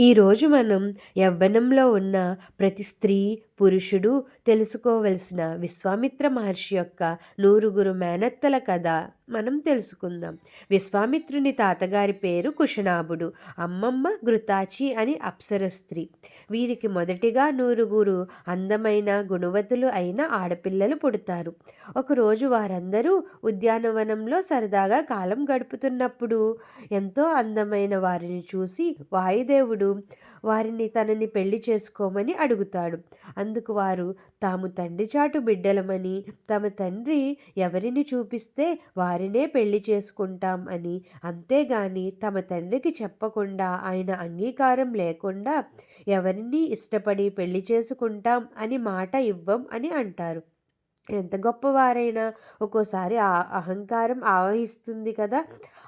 ఈరోజు మనం యవ్వనంలో ఉన్న ప్రతి స్త్రీ పురుషుడు తెలుసుకోవలసిన విశ్వామిత్ర మహర్షి యొక్క నూరుగురు మేనత్తల కథ మనం తెలుసుకుందాం. విశ్వామిత్రుని తాతగారి పేరు కుషనాభుడు అమ్మమ్మ గృతాచి అని అప్సర స్త్రీ. వీరికి మొదటిగా నూరుగురు అందమైన గుణవతులు అయిన ఆడపిల్లలు పుడతారు. ఒకరోజు వారందరూ ఉద్యానవనంలో సరదాగా కాలం గడుపుతున్నప్పుడు ఎంతో అందమైన వారిని చూసి వాయుదేవుడు వారిని తనని పెళ్ళి చేసుకోమని అడుగుతాడు. అందుకు వారు తాము తండ్రి చాటు బిడ్డలమని తమ తండ్రి ఎవరిని చూపిస్తే వారినే పెళ్ళి చేసుకుంటాం అని. అంతేగాని తమ తండ్రికి చెప్పకుండా ఆయన అంగీకారం లేకుండా ఎవరిని ఇష్టపడి పెళ్ళి చేసుకుంటాం అని మాట ఇవ్వం అని అంటారు. ఎంత గొప్పవారైనా ఒక్కోసారి ఆ అహంకారం ఆవహిస్తుంది కదా.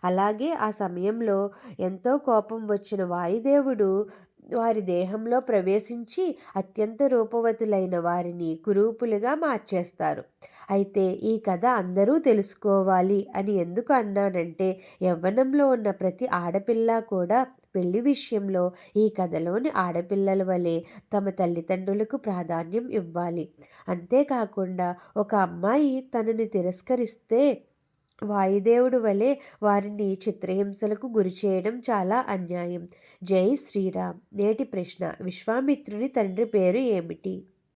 అలాగే ఆ సమయంలో ఎంతో కోపం వచ్చిన వాయుదేవుడు వారి దేహంలో ప్రవేశించి అత్యంత రూపవతులైన వారిని కురూపులుగా మార్చేస్తారు. అయితే ఈ కథ అందరూ తెలుసుకోవాలి అని ఎందుకు అన్నానంటే యవ్వనంలో ఉన్న ప్రతి ఆడపిల్ల కూడా పెళ్ళి విషయంలో ఈ కథలోని ఆడపిల్లల వలె తమ తల్లిదండ్రులకు ప్రాధాన్యం ఇవ్వాలి. అంతేకాకుండా ఒక అమ్మాయి తనని తిరస్కరిస్తే వాయుదేవుడు వలె వారిని చిత్రహింసలకు గురి చేయడం చాలా అన్యాయం. జై శ్రీరామ్. నేటి ప్రశ్న. విశ్వామిత్రుని తండ్రి పేరు ఏమిటి?